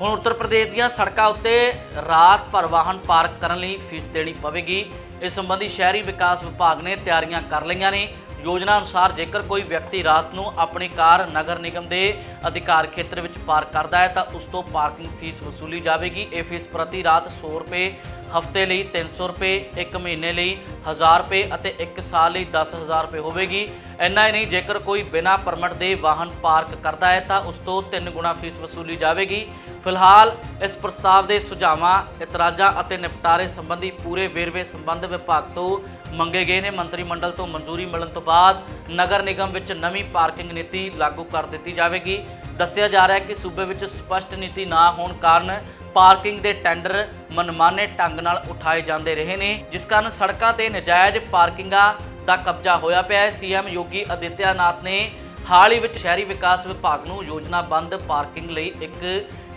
ਹੁਣ ਉੱਤਰ ਪ੍ਰਦੇਸ਼ ਦੀਆਂ ਸੜਕਾਂ ਉੱਤੇ ਰਾਤ ਭਰ ਵਾਹਨ ਪਾਰਕ ਕਰਨ ਲਈ ਫੀਸ ਦੇਣੀ ਪਵੇਗੀ। ਇਸ ਸੰਬੰਧੀ ਸ਼ਹਿਰੀ ਵਿਕਾਸ ਵਿਭਾਗ ਨੇ ਤਿਆਰੀਆਂ ਕਰ ਲਈਆਂ ਨੇ। ਯੋਜਨਾ ਅਨੁਸਾਰ ਜੇਕਰ ਕੋਈ ਵਿਅਕਤੀ ਰਾਤ ਨੂੰ ਆਪਣੀ ਕਾਰ ਨਗਰ ਨਿਗਮ ਦੇ ਅਧਿਕਾਰ ਖੇਤਰ ਵਿੱਚ ਪਾਰਕ ਕਰਦਾ ਹੈ, ਤਾਂ ਉਸ ਤੋਂ ਪਾਰਕਿੰਗ ਫੀਸ ਵਸੂਲੀ ਜਾਵੇਗੀ। ਇਹ ਫੀਸ ਪ੍ਰਤੀ ਰਾਤ 100 ਰੁਪਏ ਹਫ਼ਤੇ ਲਈ 300 ਰੁਪਏ, ਇੱਕ ਮਹੀਨੇ ਲਈ 1000 ਰੁਪਏ ਅਤੇ ਇੱਕ ਸਾਲ ਲਈ 10000 ਰੁਪਏ ਹੋਵੇਗੀ। ਇੰਨਾ ਹੀ ਨਹੀਂ, ਜੇਕਰ ਕੋਈ ਬਿਨਾਂ ਪਰਮਿਟ ਦੇ ਵਾਹਨ ਪਾਰਕ ਕਰਦਾ ਹੈ, ਤਾਂ ਉਸ ਤੋਂ 3 ਗੁਣਾ ਫੀਸ ਵਸੂਲੀ ਜਾਵੇਗੀ। ਫਿਲਹਾਲ ਇਸ ਪ੍ਰਸਤਾਵ ਦੇ ਸੁਝਾਵਾਂ, ਇਤਰਾਜ਼ਾਂ ਅਤੇ ਨਿਪਟਾਰੇ ਸੰਬੰਧੀ ਪੂਰੇ ਵੇਰਵੇ ਸੰਬੰਧ ਵਿਭਾਗ ਤੋਂ ਮੰਗੇ ਗਏ ਨੇ। ਮੰਤਰੀ ਮੰਡਲ ਤੋਂ ਮਨਜ਼ੂਰੀ ਮਿਲਣ ਤੋਂ ਬਾਅਦ ਨਗਰ ਨਿਗਮ ਵਿੱਚ ਨਵੀਂ ਪਾਰਕਿੰਗ ਨੀਤੀ ਲਾਗੂ ਕਰ ਦਿੱਤੀ ਜਾਵੇਗੀ। ਦੱਸਿਆ ਜਾ ਰਿਹਾ ਹੈ ਕਿ ਸੂਬੇ ਵਿੱਚ ਸਪਸ਼ਟ ਨੀਤੀ ਨਾ ਹੋਣ ਕਾਰਨ ਪਾਰਕਿੰਗ ਦੇ ਟੈਂਡਰ ਮਨਮਾਨੇ ਢੰਗ ਨਾਲ ਉਠਾਏ ਜਾਂਦੇ ਰਹੇ ਨੇ, ਜਿਸ ਕਾਰਨ ਸੜਕਾਂ ਤੇ ਨਜਾਇਜ਼ ਪਾਰਕਿੰਗਾਂ ਦਾ ਕਬਜ਼ਾ ਹੋਇਆ ਪਿਆ ਹੈ। ਸੀਐਮ ਯੋਗੀ ਆਦਿੱਤਿਆਨਾਥ ਨੇ ਹਾਲ ਹੀ ਵਿੱਚ ਸ਼ਹਿਰੀ ਵਿਕਾਸ ਵਿਭਾਗ ਨੂੰ ਯੋਜਨਾਬੰਦ ਪਾਰਕਿੰਗ ਲਈ ਇੱਕ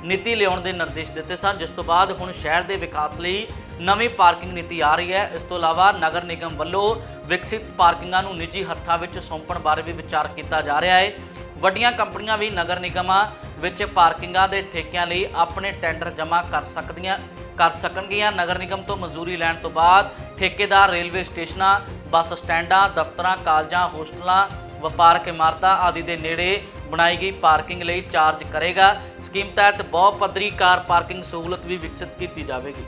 ਨੀਤੀ ਲਿਆਉਣ ਦੇ ਨਿਰਦੇਸ਼ ਦਿੱਤੇ ਸਨ, ਜਿਸ ਤੋਂ ਬਾਅਦ ਹੁਣ ਸ਼ਹਿਰ ਦੇ ਵਿਕਾਸ ਲਈ ਨਵੀਂ ਪਾਰਕਿੰਗ ਨੀਤੀ ਆ ਰਹੀ ਹੈ। ਇਸ ਤੋਂ ਇਲਾਵਾ ਨਗਰ ਨਿਗਮ ਵੱਲੋਂ ਵਿਕਸਿਤ ਪਾਰਕਿੰਗਾਂ ਨੂੰ ਨਿੱਜੀ ਹੱਥਾਂ ਵਿੱਚ ਸੌਂਪਣ ਬਾਰੇ ਵੀ ਵਿਚਾਰ ਕੀਤਾ ਜਾ ਰਿਹਾ ਹੈ। ਵੱਡੀਆਂ ਕੰਪਨੀਆਂ ਵੀ ਨਗਰ ਨਿਗਮਾਂ ਵਿੱਚ ਪਾਰਕਿੰਗਾਂ ਦੇ ਠੇਕਿਆਂ ਲਈ ਆਪਣੇ ਟੈਂਡਰ ਜਮ੍ਹਾਂ ਕਰ ਸਕਦੀਆਂ, ਕਰ ਸਕਣਗੀਆਂ। ਨਗਰ ਨਿਗਮ ਤੋਂ ਮਨਜ਼ੂਰੀ ਲੈਣ ਤੋਂ ਬਾਅਦ ਠੇਕੇਦਾਰ, ਰੇਲਵੇ ਸਟੇਸ਼ਨਾਂ, ਬੱਸ ਸਟੈਂਡਾਂ, ਦਫ਼ਤਰਾਂ, ਕਾਲਜਾਂ, ਹੋਸਟਲਾਂ ਵਪਾਰਕ ਇਮਾਰਤਾਂ ਆਦਿ ਦੇ ਨੇੜੇ ਬਣਾਈ ਗਈ ਪਾਰਕਿੰਗ ਲਈ ਚਾਰਜ ਕਰੇਗਾ। ਸਕੀਮ ਤਹਿਤ ਬਹੁ ਪੱਧਰੀ ਕਾਰ ਪਾਰਕਿੰਗ ਸਹੂਲਤ ਵੀ ਵਿਕਸਿਤ ਕੀਤੀ ਜਾਵੇਗੀ।